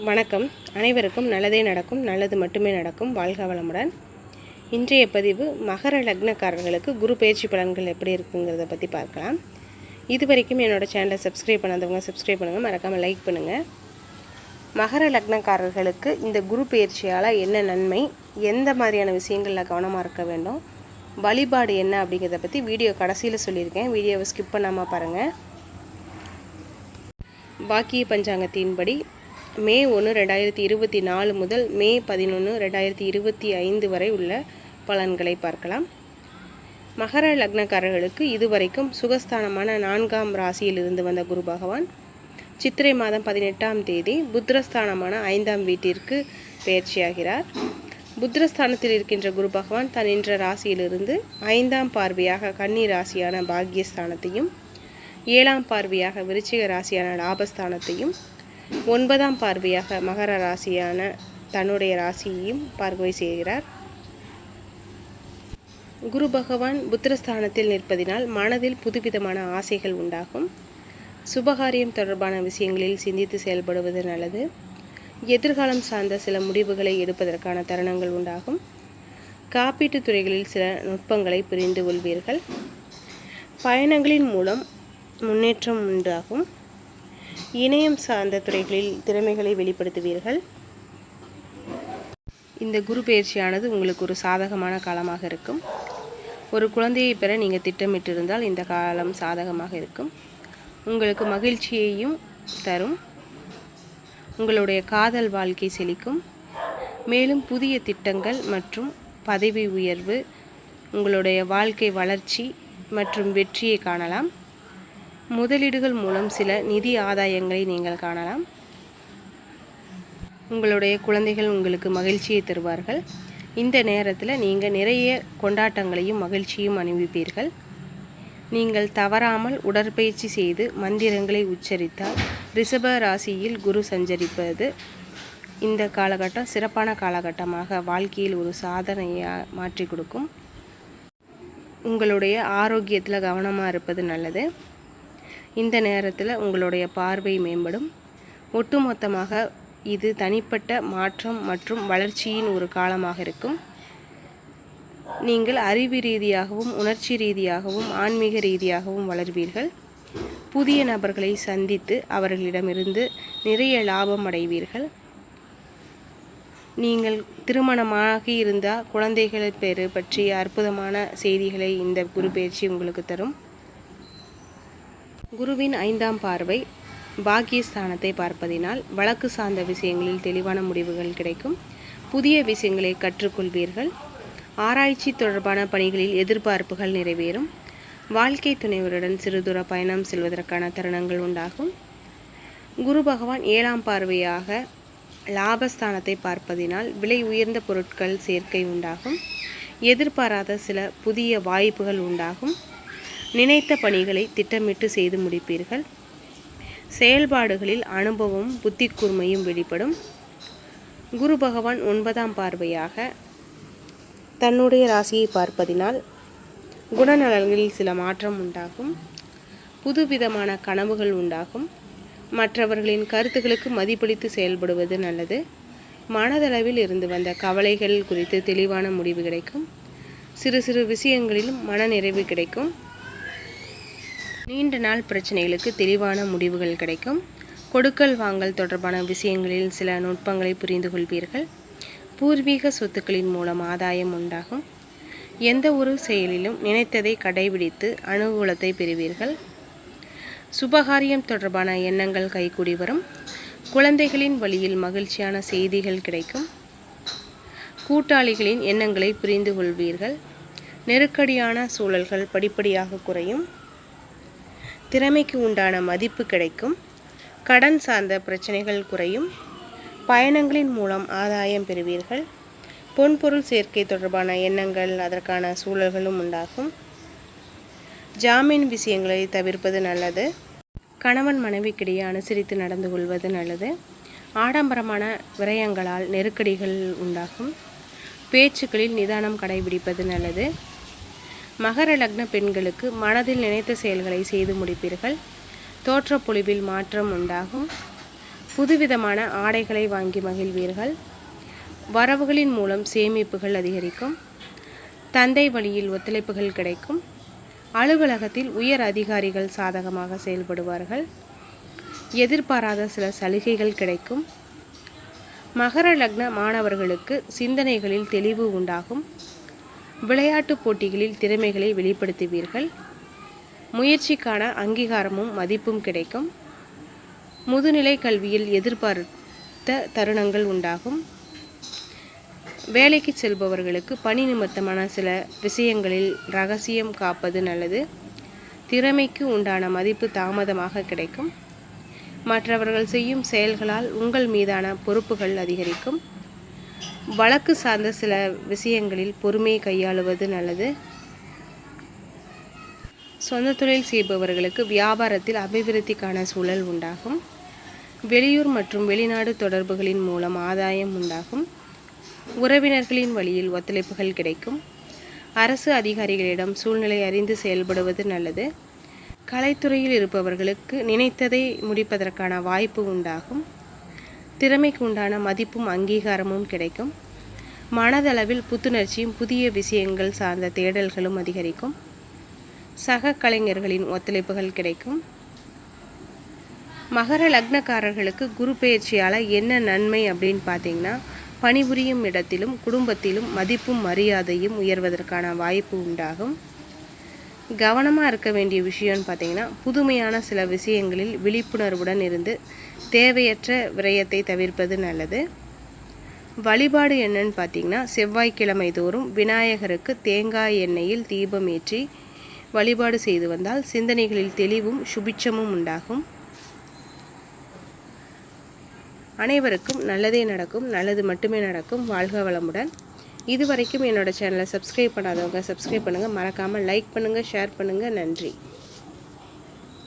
வணக்கம். அனைவருக்கும் நல்லதே நடக்கும் நல்லது மட்டுமே நடக்கும். வாழ்க வளமுடன். இன்றைய பதிவு மகர லக்னக்காரர்களுக்கு குரு பயிற்சி பலன்கள் எப்படி இருக்குங்கிறத பற்றி பார்க்கலாம். இது வரைக்கும் என்னோட சேனலை சப்ஸ்கிரைப் பண்ணாதவங்க சப்ஸ்கிரைப் பண்ணுங்கள் மறக்காமல் லைக் பண்ணுங்கள் மகர லக்னக்காரர்களுக்கு இந்த குரு பயிற்சியால் என்ன நன்மை எந்த மாதிரியான விஷயங்களில் கவனமாக இருக்க வேண்டும் வழிபாடு என்ன அப்படிங்கிறத பற்றி வீடியோ கடைசியில் சொல்லியிருக்கேன். வீடியோவை ஸ்கிப் பண்ணாமல் பாருங்கள் வாக்கிய பஞ்சாங்கத்தின்படி மே ஒன்று ரெண்டாயிரத்தி இருபத்தி நாலு முதல் மே பதினொன்று ரெண்டாயிரத்தி இருபத்தி ஐந்து வரை உள்ள பலன்களை பார்க்கலாம். மகர லக்னக்காரர்களுக்கு இதுவரைக்கும் சுகஸ்தானமான நான்காம் ராசியிலிருந்து வந்த குரு பகவான். சித்திரை மாதம் பதினெட்டாம் தேதி புத்திரஸ்தானமான ஐந்தாம் வீட்டிற்கு பயிற்சியாகிறார் புத்திரஸ்தானத்தில் இருக்கின்ற குரு பகவான் தன் இன்ற ராசியிலிருந்து ஐந்தாம் பார்வையாக கன்னி ராசியான பாக்யஸ்தானத்தையும் ஏழாம் பார்வையாக விருச்சிக ராசியான லாபஸ்தானத்தையும் ஒன்பதாம் பார்வையாக மகர ராசியான தன்னுடைய ராசியையும் பார்வை செய்கிறார். குரு பகவான் புத்திரஸ்தானத்தில் நிற்பதினால் மனதில் புதுவிதமான ஆசைகள் உண்டாகும். சுபகாரியம் தொடர்பான விஷயங்களில் சிந்தித்து செயல்படுவது நல்லது. எதிர்காலம் சார்ந்த சில முடிவுகளை எடுப்பதற்கான தருணங்கள் உண்டாகும். காப்பீட்டுத் துறைகளில் சில நுட்பங்களை புரிந்து கொள்வீர்கள். பயணங்களின் மூலம் முன்னேற்றம் உண்டாகும். இணையம் சார்ந்த துறைகளில் திறமைகளை வெளிப்படுத்துவீர்கள். இந்த குரு பயிற்சியானது உங்களுக்கு ஒரு சாதகமான காலமாக இருக்கும். ஒரு குழந்தையை பெற நீங்கள் திட்டமிட்டிருந்தால் இந்த காலம் சாதகமாக இருக்கும். உங்களுக்கு மகிழ்ச்சியையும் தரும். உங்களுடைய காதல் வாழ்க்கை செழிக்கும். மேலும் புதிய திட்டங்கள் மற்றும் பதவி உயர்வு உங்களுடைய வாழ்க்கை வளர்ச்சி மற்றும் வெற்றியை காணலாம். முதலீடுகள் மூலம் சில நிதி ஆதாயங்களை நீங்கள் காணலாம். உங்களுடைய குழந்தைகள் உங்களுக்கு மகிழ்ச்சியை தருவார்கள். இந்த நேரத்தில் நீங்கள் நிறைய கொண்டாட்டங்களையும் மகிழ்ச்சியும் அனுபவிப்பீர்கள். நீங்கள் தவறாமல் உடற்பயிற்சி செய்து மந்திரங்களை உச்சரித்தால் ரிஷப ராசியில் குரு சஞ்சரிப்பது இந்த காலகட்டம் சிறப்பான காலகட்டமாக வாழ்க்கையில் ஒரு சாதனையாக மாற்றி கொடுக்கும். உங்களுடைய ஆரோக்கியத்தில் கவனமாக இருப்பது நல்லது. இந்த நேரத்தில் உங்களுடைய பார்வை மேம்படும். ஒட்டுமொத்தமாக இது தனிப்பட்ட மாற்றம் மற்றும் வளர்ச்சியின் ஒரு காலமாக இருக்கும். நீங்கள் அறிவு ரீதியாகவும் உணர்ச்சி ரீதியாகவும் ஆன்மீக ரீதியாகவும் வளர்வீர்கள். புதிய நபர்களை சந்தித்து அவர்களிடமிருந்து நிறைய லாபம் அடைவீர்கள். நீங்கள் திருமணமாகி இருந்தால் குழந்தைகள் பேர் பற்றிய அற்புதமான செய்திகளை இந்த குரு பயிற்சி உங்களுக்கு தரும். குருவின் ஐந்தாம் பார்வை பாக்கியஸ்தானத்தை பார்ப்பதினால் வழக்கு சார்ந்த விஷயங்களில் தெளிவான முடிவுகள் கிடைக்கும். புதிய விஷயங்களை கற்றுக்கொள்வீர்கள். ஆராய்ச்சி தொடர்பான பணிகளில் எதிர்பார்ப்புகள் நிறைவேறும். வாழ்க்கை துணைவருடன் சிறுதூர பயணம் செல்வதற்கான தருணங்கள் உண்டாகும். குரு பகவான் ஏழாம் பார்வையாக லாபஸ்தானத்தை பார்ப்பதினால் விலை உயர்ந்த பொருட்கள் சேர்க்கை உண்டாகும். எதிர்பாராத சில புதிய வாய்ப்புகள் உண்டாகும். நினைத்த பணிகளை திட்டமிட்டு செய்து முடிப்பீர்கள். செயல்பாடுகளில் அனுபவம் புத்தி கூர்மையும் வெளிப்படும். குரு பகவான் ஒன்பதாம் பார்வையாக தன்னுடைய ராசியை பார்ப்பதினால் குணநலன்களில் சில மாற்றம் உண்டாகும். புதுவிதமான கனவுகள் உண்டாகும். மற்றவர்களின் கருத்துக்களுக்கு மதிப்பளித்து செயல்படுவது நல்லது. மனதளவில் இருந்து வந்த கவலைகள் குறித்து தெளிவான முடிவு கிடைக்கும். சிறு சிறு விஷயங்களிலும் மனநிறைவு கிடைக்கும். நீண்ட நாள் பிரச்சனைகளுக்கு தெளிவான முடிவுகள் கிடைக்கும். கொடுக்கல் வாங்கல் தொடர்பான விஷயங்களில் சில நுட்பங்களை புரிந்து கொள்வீர்கள். பூர்வீக சொத்துக்களின் மூலம் ஆதாயம் உண்டாகும். எந்த ஒரு செயலிலும் நினைத்ததை கடைபிடித்து அனுகூலத்தை பெறுவீர்கள். சுபகாரியம் தொடர்பான எண்ணங்கள் கைகூடி வரும். குழந்தைகளின் வழியில் மகிழ்ச்சியான செய்திகள் கிடைக்கும். கூட்டாளிகளின் எண்ணங்களை புரிந்து கொள்வீர்கள். நெருக்கடியான சூழல்கள் படிப்படியாக குறையும். திறமைக்கு உண்டான மதிப்பு கிடைக்கும். கடன் சார்ந்த பிரச்சனைகள் குறையும். பயணங்களின் மூலம் ஆதாயம் பெறுவீர்கள். பொன்பொருள் சேர்க்கை தொடர்பான எண்ணங்கள் அதற்கான சூழல்களும் உண்டாகும். ஜாமீன் விஷயங்களை தவிர்ப்பது நல்லது. கணவன் மனைவிக்கிடையே அனுசரித்து நடந்து கொள்வது நல்லது. ஆடம்பரமான விரயங்களால் நெருக்கடிகள் உண்டாகும். பேச்சுக்களில் நிதானம் கடைபிடிப்பது நல்லது. மகர லக்ன பெண்களுக்கு மனதில் நினைத்த செயல்களை செய்து முடிப்பீர்கள். தோற்றப்பொழிவில் மாற்றம் உண்டாகும். புதுவிதமான ஆடைகளை வாங்கி மகிழ்வீர்கள். வரவுகளின் மூலம் சேமிப்புகள் அதிகரிக்கும். தந்தை வழியில் ஒத்துழைப்புகள் கிடைக்கும். அலுவலகத்தில் உயர் அதிகாரிகள் சாதகமாக செயல்படுவார்கள். எதிர்பாராத சில சலுகைகள் கிடைக்கும். மகர லக்ன மாணவர்களுக்கு சிந்தனைகளில் தெளிவு உண்டாகும். விளையாட்டுப் போட்டிகளில் திறமைகளை வெளிப்படுத்துவீர்கள். முயற்சிக்கான அங்கீகாரமும் மதிப்பும் கிடைக்கும். முதுநிலை கல்வியில் எதிர்பார்த்த தருணங்கள் உண்டாகும். வேலைக்கு செல்பவர்களுக்கு பணி நிமித்தமான சில விஷயங்களில் ரகசியம் காப்பது நல்லது. திறமைக்கு உண்டான மதிப்பு தாமதமாக கிடைக்கும். மற்றவர்கள் செய்யும் செயல்களால் உங்கள் மீதான பொறுப்புகள் அதிகரிக்கும். வழக்கு சார்ந்த சில விஷயங்களில் பொறுமையை கையாளுவது நல்லது. சொந்த தொழில் செய்பவர்களுக்கு வியாபாரத்தில் அபிவிருத்திக்கான சூழல் உண்டாகும். வெளியூர் மற்றும் வெளிநாடு தொடர்புகளின் மூலம் ஆதாயம் உண்டாகும். உறவினர்களின் வழியில் ஒத்துழைப்புகள் கிடைக்கும். அரசு அதிகாரிகளிடம் சூழ்நிலை அறிந்து செயல்படுவது நல்லது. கலைத்துறையில் இருப்பவர்களுக்கு நினைத்ததை முடிப்பதற்கான வாய்ப்பு உண்டாகும். திறமைக்கு உண்டான மதிப்பும் அங்கீகாரமும் கிடைக்கும். மனதளவில் புத்துணர்ச்சியும் புதிய விஷயங்கள் சார்ந்த தேடல்களும் அதிகரிக்கும். சக கலைஞர்களின் ஒத்துழைப்புகள் கிடைக்கும். மகர லக்னக்காரர்களுக்கு குரு பயிற்சியால் என்ன நன்மை அப்படின்னு பார்த்தீங்கன்னா பணிபுரியும் இடத்திலும் குடும்பத்திலும் மதிப்பும் மரியாதையும் உயர்வதற்கான வாய்ப்பு உண்டாகும். கவனமாக இருக்க வேண்டிய விஷயம்னு பார்த்தீங்கன்னா புதுமையான சில விஷயங்களில் விழிப்புணர்வுடன் இருந்து தேவையற்ற விரயத்தை தவிர்ப்பது நல்லது. வழிபாடு என்னன்னு பார்த்தீங்கன்னா செவ்வாய்க்கிழமை தோறும் விநாயகருக்கு தேங்காய் எண்ணெயில் தீபம் ஏற்றி வழிபாடு செய்து வந்தால் சிந்தனைகளில் தெளிவும் சுபிட்சமும் உண்டாகும். அனைவருக்கும் நல்லதே நடக்கும் நல்லது மட்டுமே நடக்கும். வாழ்க வளமுடன். இது வரைக்கும் என்னோடய சேனலை சப்ஸ்கிரைப் பண்ணாதவங்க சப்ஸ்கிரைப் பண்ணுங்கள் மறக்காமல் லைக் பண்ணுங்கள் ஷேர் பண்ணுங்கள் நன்றி.